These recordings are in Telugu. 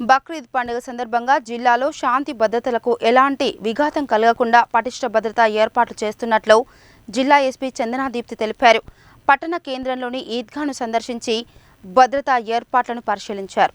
బక్రీద్ పండుగ సందర్భంగా జిల్లాలో శాంతి భద్రతలకు ఎలాంటి విఘాతం కలగకుండా పటిష్ట భద్రతా ఏర్పాట్లు చేస్తున్నట్లు జిల్లా ఎస్పీ చందనాదీప్తి తెలిపారు. పట్టణ కేంద్రంలోని ఈద్గాను సందర్శించి భద్రతా ఏర్పాట్లను పరిశీలించారు.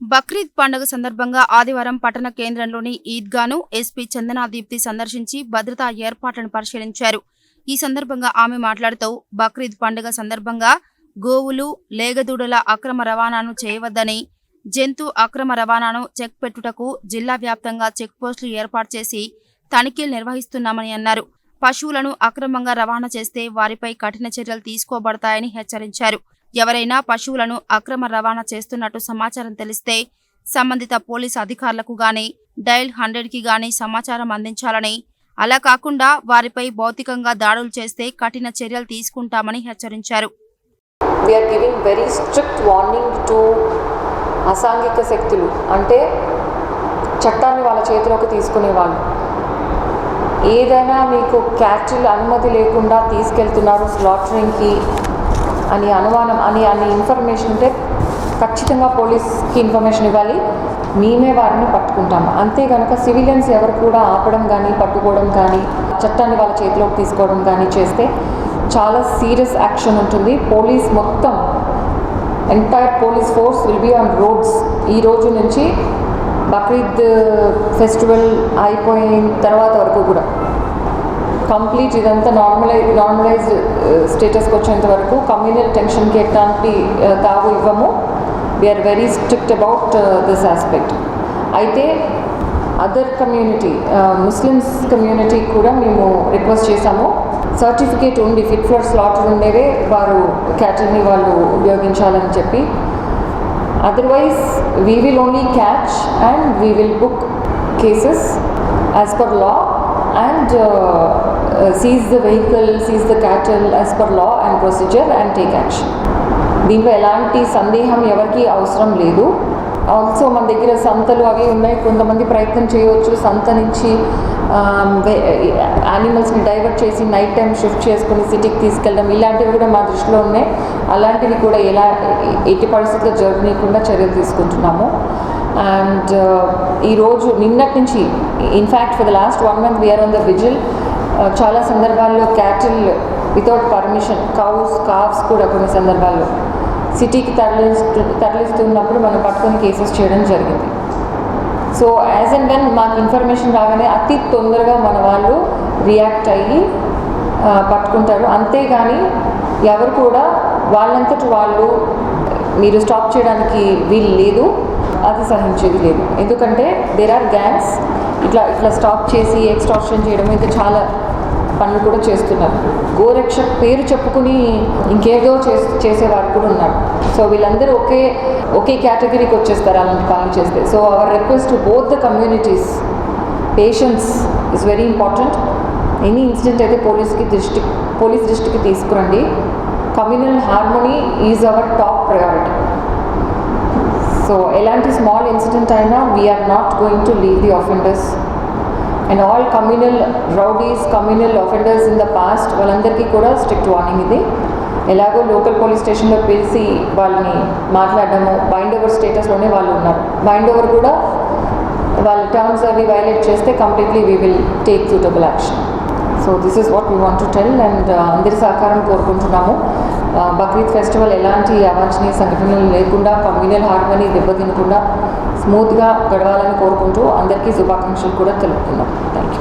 బక్రీద్ పండుగ సందర్భంగా ఆదివారం పట్టణ కేంద్రంలోని ఈద్గాను ఎస్పీ చందనాదీప్తి సందర్శించి భద్రతా ఏర్పాట్లను పరిశీలించారు. ఈ సందర్భంగా ఆమె మాట్లాడుతూ బక్రీద్ పండుగ సందర్భంగా గోవులు లేగదూడల అక్రమ రవాణాను చేయవద్దని జంతు అక్రమ రవాణాను చెక్ పెట్టుటకు జిల్లా వ్యాప్తంగా చెక్ పోస్టులు ఏర్పాటు చేసి తనిఖీలు నిర్వహిస్తున్నామని అన్నారు. పశువులను అక్రమంగా రవాణా చేస్తే వారిపై కఠిన చర్యలు తీసుకోబడతాయని హెచ్చరించారు. ఎవరైనా పశువులను అక్రమ రవాణా చేస్తున్నట్టు సమాచారం తెలిస్తే సంబంధిత పోలీసు అధికారులకు గాని డైల్ హండ్రెడ్కి గాని సమాచారం అందించాలని అలా కాకుండా వారిపై భౌతికంగా దాడులు చేస్తే కఠిన చర్యలు తీసుకుంటామని హెచ్చరించారు. We are giving very strict warning to అసాంఘిక శక్తులు అంటే చట్టాన్ని వాళ్ళ చేతిలోకి తీసుకునేవాళ్ళు. ఏదైనా మీకు క్యాటిల్ అనుమతి లేకుండా తీసుకెళ్తున్నారు స్లాటరింగ్కి అని అనుమానం అని అని ఇన్ఫర్మేషన్ ఉంటే ఖచ్చితంగా పోలీస్కి ఇన్ఫర్మేషన్ ఇవ్వాలి. మేమే వారిని పట్టుకుంటాము అంతే కనుక సివిలియన్స్ ఎవరు కూడా ఆపడం కానీ పట్టుకోవడం కానీ చట్టాన్ని వాళ్ళ చేతిలోకి తీసుకోవడం కానీ చేస్తే చాలా సీరియస్ యాక్షన్ ఉంటుంది. పోలీస్ మొత్తం entire police force will be on roads ఈ రోజు నుంచి బక్రీద్ uh, ఫెస్టివల్ అయిపోయిన తర్వాత వరకు కూడా. కంప్లీట్ ఇదంతా నార్మలై నార్మలైజ్డ్ స్టేటస్కి వచ్చేంత వరకు కమ్యూనల్ టెన్షన్కి ఎట్లాంటి uh, తావు ఇవ్వము. We're very strict about this aspect అయితే అదర్ కమ్యూనిటీ ముస్లిమ్స్ కమ్యూనిటీ కూడా మేము రిక్వెస్ట్ చేశాము. సర్టిఫికేట్ ఉండి ఫిట్ ఫర్ స్లాటర్ ఉండేవే వారు క్యాటర్ని వాళ్ళు ఉపయోగించాలని చెప్పి. Otherwise we will only catch and we will book cases as per law and seize the vehicle seize the cattle as per law and procedure and take action దీంట్లో ఎలాంటి సందేహం ఎవరికి అవసరం లేదు. ఆల్సో మన దగ్గర సంతలు అవి ఉన్నాయి. కొంతమంది ప్రయత్నం చేయవచ్చు. సంత నుంచి Um, యానిమల్స్ని uh, డైవర్ట్ చేసి నైట్ టైం షిఫ్ట్ చేసుకుని సిటీకి తీసుకెళ్ళడం ఇలాంటివి కూడా మా దృష్టిలో ఉన్నాయి. అలాంటివి కూడా ఎలా ఎట్టి పరిస్థితుల్లో జరగనీయకుండా చర్యలు తీసుకుంటున్నాము. అండ్ uh, ఈరోజు నిన్నటి నుంచి in fact for the last one month we're on the vigil చాలా సందర్భాల్లో cattle without permission cows cows కూడా కొన్ని సందర్భాల్లో సిటీకి తరలిస్తు తరలిస్తున్నప్పుడు మనం పట్టుకొని కేసెస్ చేయడం జరిగింది. సో యాజ్ అండ్ వెన్ మాకు ఇన్ఫర్మేషన్ రాగానే అతి తొందరగా మన వాళ్ళు రియాక్ట్ అయ్యి పట్టుకుంటారు. అంతేగాని ఎవరు కూడా వాళ్ళంతటి వాళ్ళు మీరు స్టాప్ చేయడానికి వీలు లేదు అది సహించేది లేదు. ఎందుకంటే దేర్ ఆర్ గ్యాంగ్స్ ఇట్లా ఇట్లా స్టాప్ చేసి ఎక్స్ట్రాప్షన్ చేయడం ఇంకా చాలా పనులు కూడా చేస్తున్నారు. గోరక్షక్ పేరు చెప్పుకుని ఇంకేదో చేస్ చేసేవారు కూడా ఉన్నారు. సో వీళ్ళందరూ ఒకే ఒకే కేటగిరీకి వచ్చేస్తారు అలాంటి పనులు చేస్తే. So our request both the communities patience is very important any incident అయితే పోలీస్కి దృష్టి పోలీస్ దృష్టికి తీసుకురండి. Communal harmony is our top priority so ఎలాంటి స్మాల్ ఇన్సిడెంట్ అయినా we're not going to leave the offenders and all communal rowdies communal offenders in the past వాళ్ళందరికీ కూడా స్ట్రిక్ట్ వార్నింగ్ ఇది. ఎలాగో లోకల్ పోలీస్ స్టేషన్లో పిలిచి వాళ్ళని మాట్లాడడము బైండ్ ఓవర్ స్టేటస్లోనే వాళ్ళు ఉన్నారు. బైండ్ ఓవర్ కూడా వాళ్ళ టర్మ్స్ అవి వైలేట్ చేస్తే completely we will take suitable action so this is what we want to tell and అందరి సహకారం కోరుకుంటున్నాము. బక్రీద్ ఫెస్టివల్ ఎలాంటి అవాంఛనీయ సంఘటనలు లేకుండా కమ్యూనల్ హార్మనీ దెబ్బతినకుండా స్మూత్గా గడవాలని కోరుకుంటూ అందరికీ శుభాకాంక్షలు కూడా తెలుపుతున్నాం. Thank you